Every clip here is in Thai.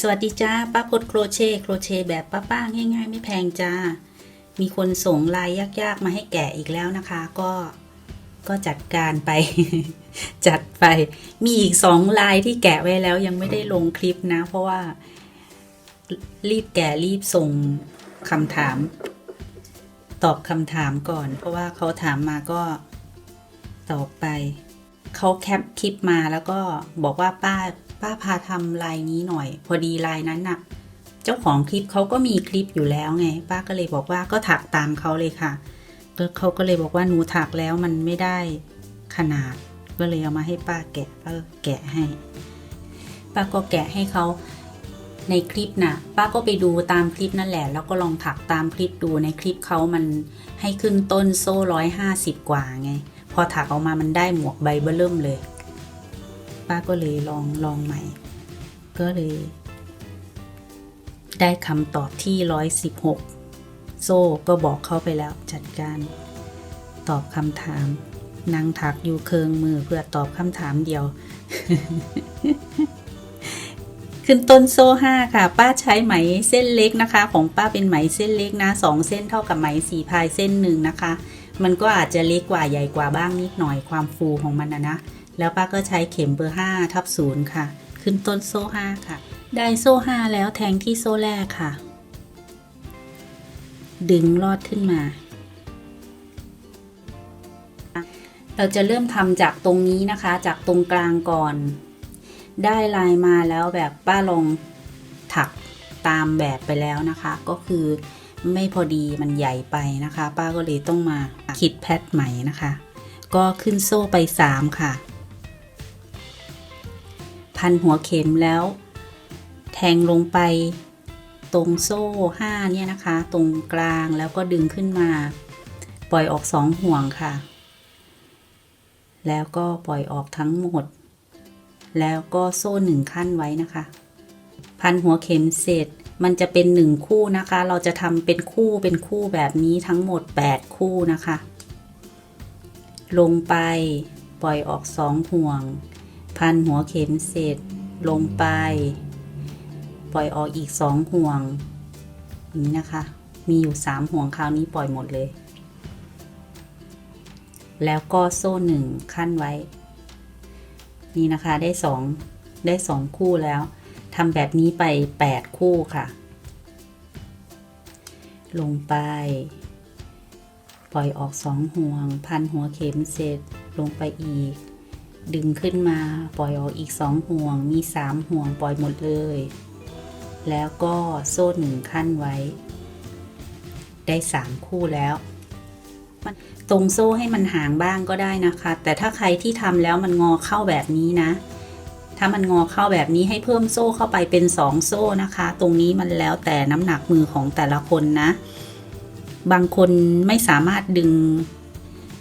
สวัสดีจ้าป้าพดโครเช่โครเช่แบบป้าๆง่ายๆ ไม่แพงจ้า มีคนส่งลายยากๆ มาให้แกะอีกแล้วนะคะ ก็ก็จัดการไป จัดไป มีอีกสองลายที่แกะไว้แล้วยังไม่ได้ลงคลิปนะ เพราะว่า รีบแกะรีบส่งคำถาม ตอบคำถามก่อน เพราะว่าเขาถามมาก็ตอบไป เขาแคปคลิปมาแล้วก็บอกว่าป้า ป้าพาทำลายนี้หน่อย พอดีลายนั้นน่ะ เจ้าของคลิปเขาก็มีคลิปอยู่แล้วไง ป้าก็เลยบอกว่าก็ถักตามเขาเลยค่ะก็เขาก็เลยบอกว่าหนูถักแล้วมันไม่ได้ขนาด ก็เลยเอามาให้ป้าแกะป้าก็แกะให้ ป้าก็แกะให้เขาในคลิปน่ะ ป้าก็ไปดูตามคลิปนั่นแหละ แล้วก็ลองถักตามคลิปดูในคลิปเขามันให้ขึ้นต้นโซ่ร้อยห้าสิบกว่าไง พอถักออกมามันได้หมวกใบเบ้อเริ่มเลย ป้าก็เลยลองลองใหม่ ก็เลย ได้คำตอบที่ร้อยสิบหกโซ่ก็บอกเขาไปแล้วจัดการ ตอบคำถามนางถักอยู่เคืองมือเพื่อตอบคำถามเดียว ขึ้นต้นโซ่ห้าค่ะ ป้าใช้ไหมเส้นเล็กนะคะ ของป้าเป็นไหมเส้นเล็กนะสองเส้นเท่ากับไหมสีพายเส้นหนึ่งนะคะ มันก็อาจจะเล็กกว่าใหญ่กว่าบ้างนิดหน่อยความฟูของมันนะนะ แล้วป้าก็ใช้เข็มเบอร์5ทับศูนย์ค่ะ ขึ้นต้นโซ่5ค่ะ ได้โซ่5แล้วแทงที่โซ่แรกค่ะ ดึงลอดขึ้นมา เราจะเริ่มทำจากตรงนี้นะคะ จากตรงกลางก่อน ได้ลายมาแล้วแบบป้าลองถักตามแบบไปแล้วนะคะ ก็คือไม่พอดีมันใหญ่ไปนะคะ ป้าก็เลยต้องมาคิดแพทใหม่นะคะ ก็ขึ้นโซ่ไป 3 ค่ะ พันหัวเข็มแล้ว แทงลงไปตรงโซ่5เนี่ยนะคะ ตรงกลางแล้วก็ดึงขึ้นมา ปล่อยออก2ห่วงค่ะ แล้วก็ปล่อยออกทั้งหมด แล้วก็โซ่หนึ่งขั้นไว้นะคะ พันหัวเข็มเสร็จมันจะเป็นหนึ่งคู่นะคะ เราจะทำเป็นคู่เป็นคู่แบบนี้ทั้งหมด 8 คู่นะคะ ลงไปปล่อยออกสองห่วง พันหัวเข็มเสร็จลงไป ปล่อยออกอีกสองห่วงอย่างนี้นะคะ มีอยู่สามห่วงคราวนี้ปล่อยหมดเลย แล้วก็โซ่หนึ่งขั้นไว้ นี่นะคะได้สองได้สองคู่แล้วทำแบบนี้ไป 8 คู่ค่ะ ลงไป ปล่อยออกสองห่วง พันหัวเข็มเสร็จลงไปอีก ดึงขึ้นมาปล่อยออกอีกสองห่วง มีสามห่วงปล่อยหมดเลย แล้วก็โซ่หนึ่งขั้นไว้ ได้สามคู่แล้ว ตรงโซ่ให้มันห่างบ้างก็ได้นะคะ แต่ถ้าใครที่ทำแล้วมันงอเข้าแบบนี้นะ ถ้ามันงอเข้าแบบนี้ให้เพิ่มโซ่เข้าไปเป็นสองโซ่นะคะ ตรงนี้มันแล้วแต่น้ำหนักมือของแต่ละคนนะ บางคนไม่สามารถดึง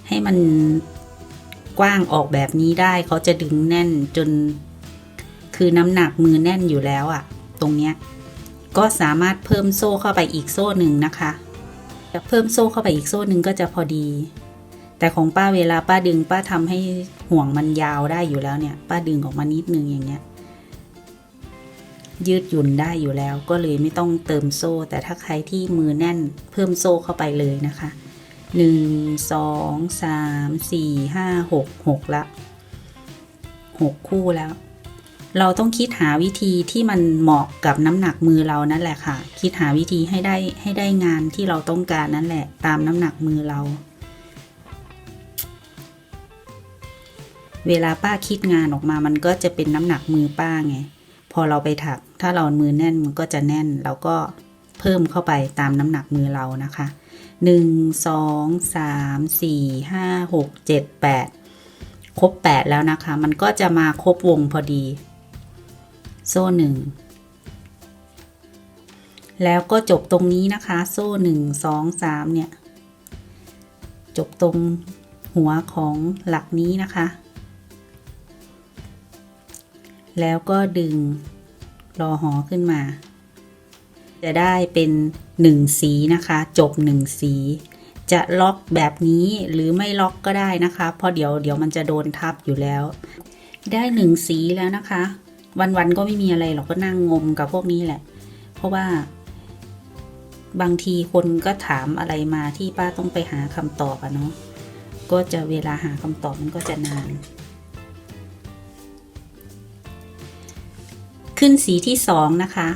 ให้มัน กว้างออกแบบนี้ได้เขาจะดึงแน่นจน คือน้ำหนักมือแน่นอยู่แล้วอะตรงเนี้ยก็สามารถเพิ่มโซ่เข้าไปอีกโซ่หนึ่งนะคะเพิ่มโซ่เข้าไปอีกโซ่หนึ่งก็จะพอดี แต่ของป้าเวลาป้าดึงป้าทำให้ห่วงมันยาวได้อยู่แล้วเนี่ย ป้าดึงออกมานิดนึงอย่างเงี้ย ยืดหยุ่นได้อยู่แล้ว ก็เลยไม่ต้องเติมโซ่ แต่ถ้าใครที่มือแน่น เพิ่มโซ่เข้าไปเลยนะคะ หนึ่งสองสามสี่ห้าหกหกละหกคู่แล้ว เราต้องคิดหาวิธีที่มันเหมาะกับน้ำหนักมือเรานั่นแหละค่ะ คิดหาวิธีให้ได้ให้ได้งานที่เราต้องการนั่นแหละ ตามน้ำหนักมือเรา เวลาป้าคิดงานออกมามันก็จะเป็นน้ำหนักมือป้าไง พอเราไปถัก ถ้าเรามือแน่นมันก็จะแน่น เราก็เพิ่มเข้าไปตามน้ำหนักมือเรานะคะ หนึ่งสองสามสี่ห้าหกเจ็ดแปดครบแปดแล้วนะคะ มันก็จะมาครบวงพอดี โซ่หนึ่งแล้วก็จบตรงนี้นะคะ โซ่หนึ่งสองสามเนี่ย จบตรงหัวของหลักนี้นะคะ แล้วก็ดึงรอหอขึ้นมา จะได้เป็นหนึ่งสีนะคะ จบหนึ่งสี จะล็อกแบบนี้หรือไม่ล็อกก็ได้นะคะ เพราะเดี๋ยวเดี๋ยวมันจะโดนทับอยู่แล้ว ได้หนึ่งสีแล้วนะคะ วันๆก็ไม่มีอะไรหรอกก็นั่งงมกับพวกนี้แหละ เพราะว่าบางทีคนก็ถามอะไรมาที่ป้าต้องไปหาคำตอบอะเนาะ ก็จะเวลาหาคำตอบมันก็จะนาน ขึ้นสีที่สองนะคะ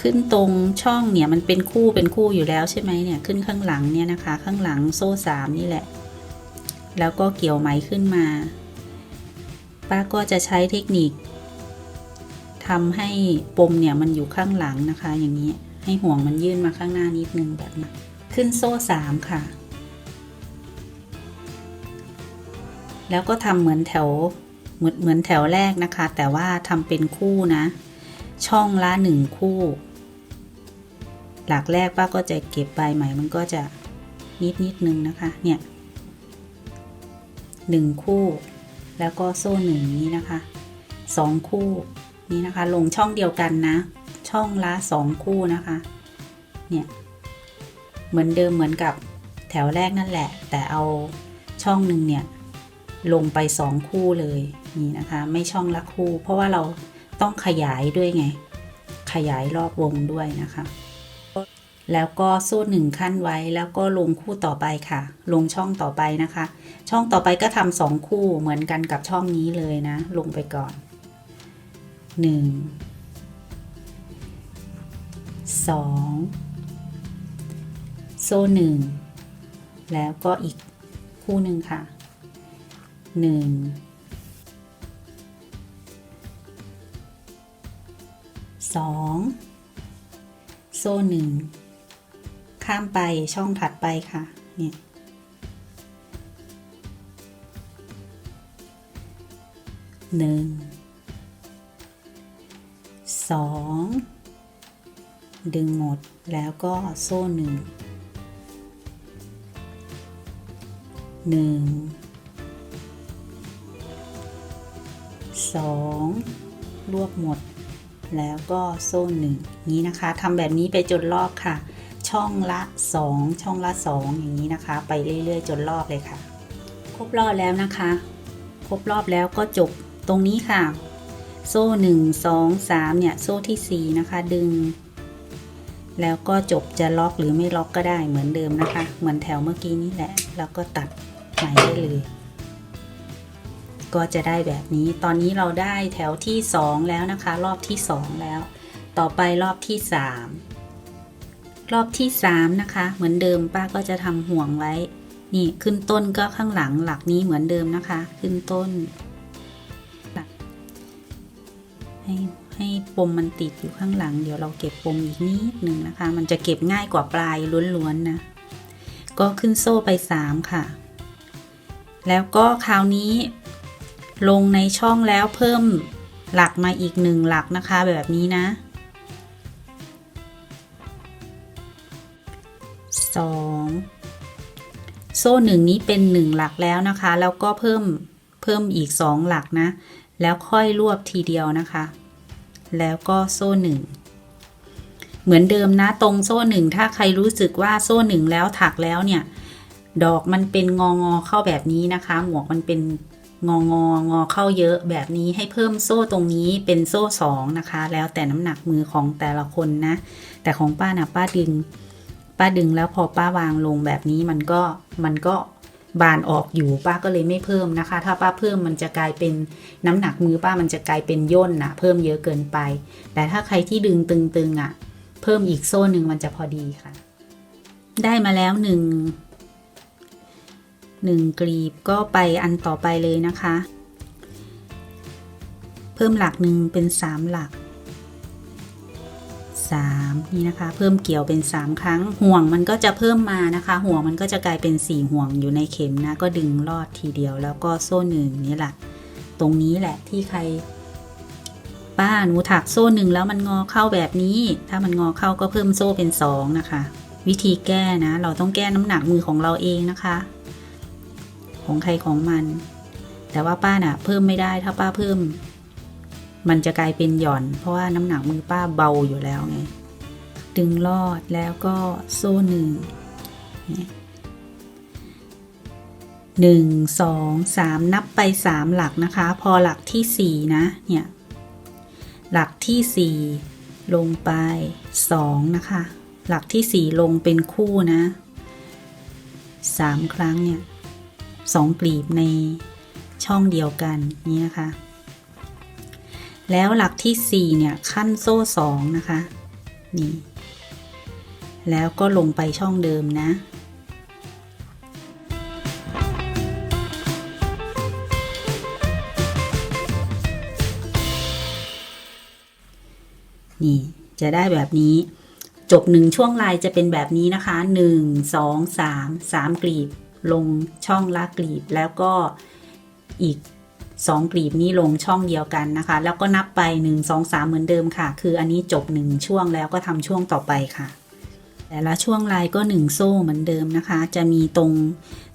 ขึ้นตรงช่องเนี่ยมันเป็นคู่เป็นคู่อยู่แล้วใช่ไหมเนี่ยขึ้นข้างหลังเนี่ยนะคะ ข้างหลังโซ่สามนี่แหละ แล้วก็เกี่ยวไหมขึ้นมา ป้าก็จะใช้เทคนิคทำให้ปมเนี่ยมันอยู่ข้างหลังนะคะ อย่างนี้ให้ห่วงมันยื่นมาข้างหน้านิดนึงแบบนี้ขึ้นโซ่สามค่ะ แล้วก็ทำเหมือนแถวเหมือนเหมือนแถวแรกนะคะ แต่ว่าทำเป็นคู่นะ ช่องละหนึ่งคู่ หลักแรกป้าก็จะเก็บใบใหม่มันก็จะนิดนิดนึงนะคะ เนี่ยหนึ่งคู่ แล้วก็โซ่หนึ่งนี้นะคะสองคู่นี้นะคะ ลงช่องเดียวกันนะ ช่องละสองคู่นะคะ เนี่ย เหมือนเดิมเหมือนกับแถวแรกนั่นแหละ แต่เอาช่องหนึ่งเนี่ย ลงไปสองคู่เลยนี่นะคะ ไม่ช่องละคู่ เพราะว่าเราต้องขยายด้วยไง ขยายรอบวงด้วยนะคะ แล้วก็โซ่หนึ่งขั้นไว้ แล้วก็ลงคู่ต่อไปค่ะ ลงช่องต่อไปนะคะ ช่องต่อไปก็ทำสองคู่เหมือนกันกับช่องนี้เลยนะ ลงไปก่อนหนึ่งสองโซ่หนึ่งแล้วก็อีกคู่หนึ่งค่ะหนึ่งสองโซ่หนึ่ง ข้ามไปช่องถัดไปค่ะเนี่ยหนึ่งสองดึงหมดแล้วก็โซ่หนึ่งหนึ่งสองรวบหมด แล้วก็โซ่หนึ่งนี้นะคะทำแบบนี้ไปจนรอบค่ะ ช่องละ 2 ช่องละ 2 อย่างนี้นะคะ ไปเรื่อยๆ จนรอบเลยค่ะ ครบรอบแล้วนะคะ ครบรอบแล้วก็จบตรงนี้ค่ะ โซ่ 1 2 3 เนี่ย โซ่ที่ 4 นะคะ ดึง แล้วก็จบจะล็อกหรือไม่ล็อกก็ได้เหมือนเดิมนะคะ เหมือนแถวเมื่อกี้นี้แหละ แล้วก็ตัดใหม่ได้เลยก็จะได้แบบนี้ ตอนนี้เราได้แถวที่ 2 แล้วนะคะ รอบที่ 2 แล้ว ต่อไปรอบที่ 3 รอบที่ 3 นะคะ เหมือนเดิมป้าก็จะทำห่วงไว้ นี่ขึ้นต้นก็ข้างหลังหลักนี้เหมือนเดิมนะคะ ขึ้นต้นหลักให้ให้ปมมันติดอยู่ข้างหลัง เดี๋ยวเราเก็บปมอีกนิดหนึ่งนะคะ มันจะเก็บง่ายกว่าปลายล้วนๆนะ ก็ขึ้นโซ่ไป 3 ค่ะ แล้วก็คราวนี้ลงในช่องแล้วเพิ่มหลักมาอีกหนึ่งหลักนะคะแบบนี้นะ สองโซ่หนึ่งนี้เป็นหนึ่งหลักแล้วนะคะ แล้วก็เพิ่มเพิ่มอีกสองหลักนะ แล้วค่อยรวบทีเดียวนะคะ แล้วก็โซ่หนึ่งเหมือนเดิมนะตรงโซ่หนึ่งถ้าใครรู้สึกว่าโซ่หนึ่งแล้วถักแล้วเนี่ย ดอกมันเป็นงองอเข้าแบบนี้นะคะ หมวกมันเป็นงององอเข้าเยอะแบบนี้ให้เพิ่มโซ่ตรงนี้เป็นโซ่สองนะคะ แล้วแต่น้ำหนักมือของแต่ละคนนะ แต่ของป้านะป้าดึง ป้าดึงแล้วพอป้าวางลงแบบนี้มันก็มันก็บานออกอยู่ป้าก็เลยไม่เพิ่มนะคะ ถ้าป้าเพิ่มมันจะกลายเป็นน้ำหนักมือป้ามันจะกลายเป็นย่นนะเพิ่มเยอะเกินไป แต่ถ้าใครที่ดึงตึงๆอะ่ะ เพิ่มอีกโซ่หนึ่งมันจะพอดีค่ะ ได้มาแล้วหนึ่งหนึ่งกลีบก็ไปอันต่อไปเลยนะคะ เพิ่มหลักหนึ่งเป็นสามหลัก สามนี่นะคะ เพิ่มเกี่ยวเป็นสามครั้งห่วงมันก็จะเพิ่มมานะคะ ห่วงมันก็จะกลายเป็นสี่ห่วงอยู่ในเข็มนะ ก็ดึงลอดทีเดียวแล้วก็โซ่หนึ่งนี่แหละ ตรงนี้แหละที่ใคร ป้าหนูถักโซ่หนึ่งแล้วมันงอเข้าแบบนี้ ถ้ามันงอเข้าก็เพิ่มโซ่เป็นสองนะคะ วิธีแก้นะ เราต้องแก้น้ำหนักมือของเราเองนะคะ ของใครของมัน แต่ว่าป้าน่ะ เพิ่มไม่ได้ถ้าป้าเพิ่ม มันจะกลายเป็นหย่อน เพราะว่าน้ำหนักมือป้าเบาอยู่แล้วไงดึงลอดแล้วก็โซ่หนึ่งหนึ่งสองสามนับไปสามหลักนะคะ พอหลักที่สี่นะเนี่ยหลักที่4ลงไป2นะคะ หลักที่4ลงเป็นคู่นะ3ครั้งเนี่ยสองกลีบในช่องเดียวกันนี่นะคะ แล้วหลักที่ 4 เนี่ย ขั้นโซ่2นะคะ นี่ แล้วก็ลงไปช่องเดิมนะ นี่ จะได้แบบนี้ จบหนึ่งช่วงลายจะเป็นแบบนี้นะคะ 1 2 3 3กลีบ ลงช่องละกลีบแล้วก็อีก 2กลีบนี้ลงช่องเดียวกันนะคะ แล้วก็นับไป 1 2 3 เหมือนเดิมค่ะ คืออันนี้จบ 1 ช่วงแล้วก็ทำช่วงต่อไปค่ะ แต่ละช่วงลายก็ 1 โซ่เหมือนเดิมนะคะ จะมีตรง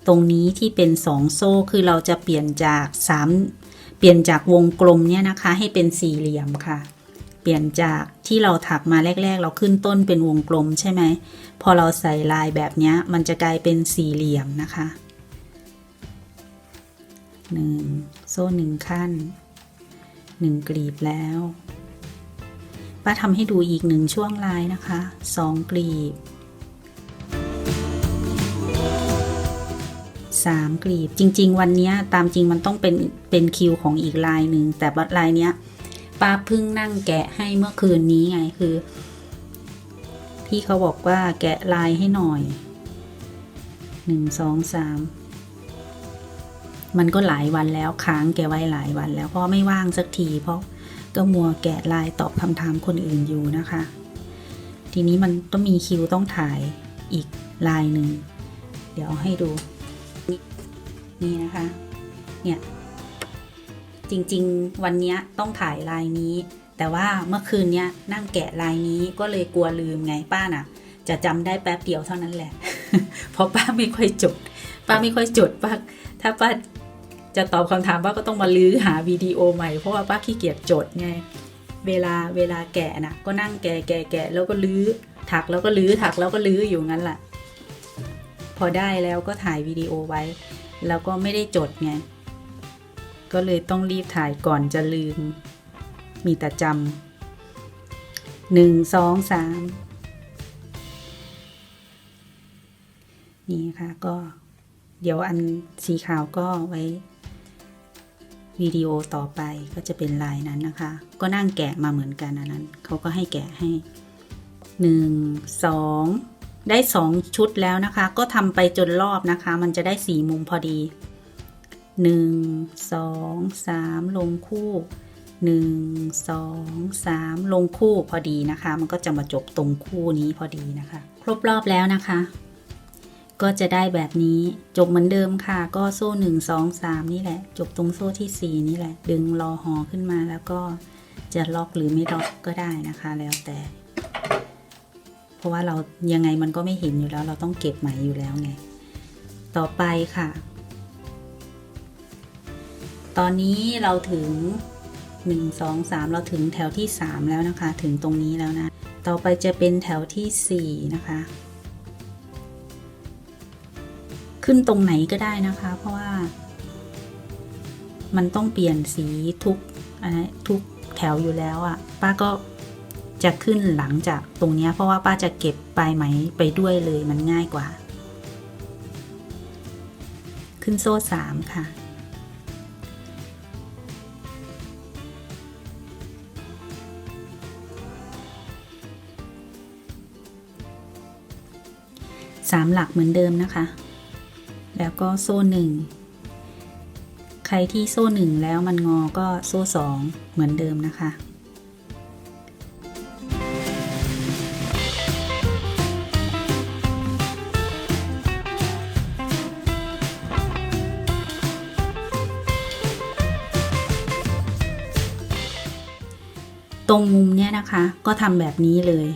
ตรงนี้ที่เป็น 2 โซ่คือเราจะเปลี่ยนจาก3เปลี่ยนจากวงกลมเนี่ยนะคะให้เป็นสี่เหลี่ยมค่ะ เปลี่ยนจากที่เราถักมาแรก ๆ เราขึ้นต้นเป็นวงกลมใช่ไหมพอเราใส่ลายแบบเนี้ยมันจะกลายเป็นสี่เหลี่ยมนะคะ หนึ่งโซ่หนึ่งขั้นหนึ่งกลีบแล้ว ป้าทำให้ดูอีกหนึ่งช่วงลายนะคะสองกลีบสามกลีบจริง ๆ วันนี้ตามจริงมันต้องเป็นเป็นคิวของอีกลายหนึ่งแต่ลายเนี้ยป้าเพิ่งนั่งแกะให้เมื่อคืนนี้ไงคือพี่เขาบอกว่าแกะลายให้หน่อยหนึ่งสองสาม มันก็หลายวันแล้วค้างแกไว้หลายวันแล้วเพราะไม่ว่างสักทีเพราะก็มัวแกะลายตอบคำถามคนอื่นอยู่นะคะ ทีนี้มันต้องมีคิวต้องถ่ายอีกลายหนึ่ง เดี๋ยวให้ดูนี่นี่นะคะ เนี่ย จริงๆ วันนี้ต้องถ่ายลายนี้ แต่ว่าเมื่อคืนเนี้ยนั่งแกะลายนี้ก็เลยกลัวลืมไงป้าน่ะ จะจำได้แป๊บเดียวเท่านั้นแหละ เพราะป้าไม่ค่อยจด ป้าไม่ค่อยจดป้าถ้าป้า จะตอบคำถามป้าก็ต้องมาลื้อหาวิดีโอใหม่ เพราะว่าป้าขี้เกียจจดไง เวลาเวลาแกะน่ะก็นั่งแกะแกะแกะแล้วก็ลื้อถักแล้วก็ลื้อถักแล้วก็ลื้ออยู่งั้นแหละพอได้แล้วก็ถ่ายวิดีโอไว้ แล้วก็ไม่ได้จดไง ก็เลยต้องรีบถ่ายก่อนจะลืม มีแต่จำหนึ่งสองสามนี่ค่ะก็เดี๋ยวอันสีขาวก็ไว้ วิดีโอต่อไปก็จะเป็นลายนั้นนะคะ ก็นั่งแกะมาเหมือนกันอันนั้นเขาก็ให้แกะให้หนึ่งสองได้สองชุดแล้วนะคะ ก็ทำไปจนรอบนะคะ มันจะได้สี่มุมพอดีหนึ่งสองสามลงคู่หนึ่งสองสามลงคู่พอดีนะคะ มันก็จะมาจบตรงคู่นี้พอดีนะคะ ครบรอบแล้วนะคะ ก็จะได้แบบนี้จบเหมือนเดิมค่ะ ก็โซ่หนึ่งสองสามนี่แหละ จบตรงโซ่ที่สี่นี่แหละ ดึงรอหอขึ้นมาแล้วก็จะล็อกหรือไม่ล็อกก็ได้นะคะ แล้วแต่ เพราะว่าเรายังไงมันก็ไม่เห็นอยู่แล้ว เราต้องเก็บไหมอยู่แล้วไง ต่อไปค่ะ ตอนนี้เราถึง1 2 3เราถึงแถวที่3แล้วนะคะ ถึงตรงนี้แล้วนะ ต่อไปจะเป็นแถวที่4นะคะ ขึ้นตรงไหนก็ได้นะคะ เพราะว่า มันต้องเปลี่ยนสีทุกอะไรทุกแถวอยู่แล้วอะ่ะ ป้าก็จะขึ้นหลังจากตรงเนี้ยเพราะว่าป้าจะเก็บปลายไหมไปด้วยเลยมันง่ายกว่า ขึ้นโซ่สามค่ะ สามหลักเหมือนเดิมนะคะ แล้วก็โซ่หนึ่งใครที่โซ่หนึ่งแล้วมันงอก็โซ่สองเหมือนเดิมนะคะตรงมุมเนี้ยนะคะก็ทำแบบนี้เลย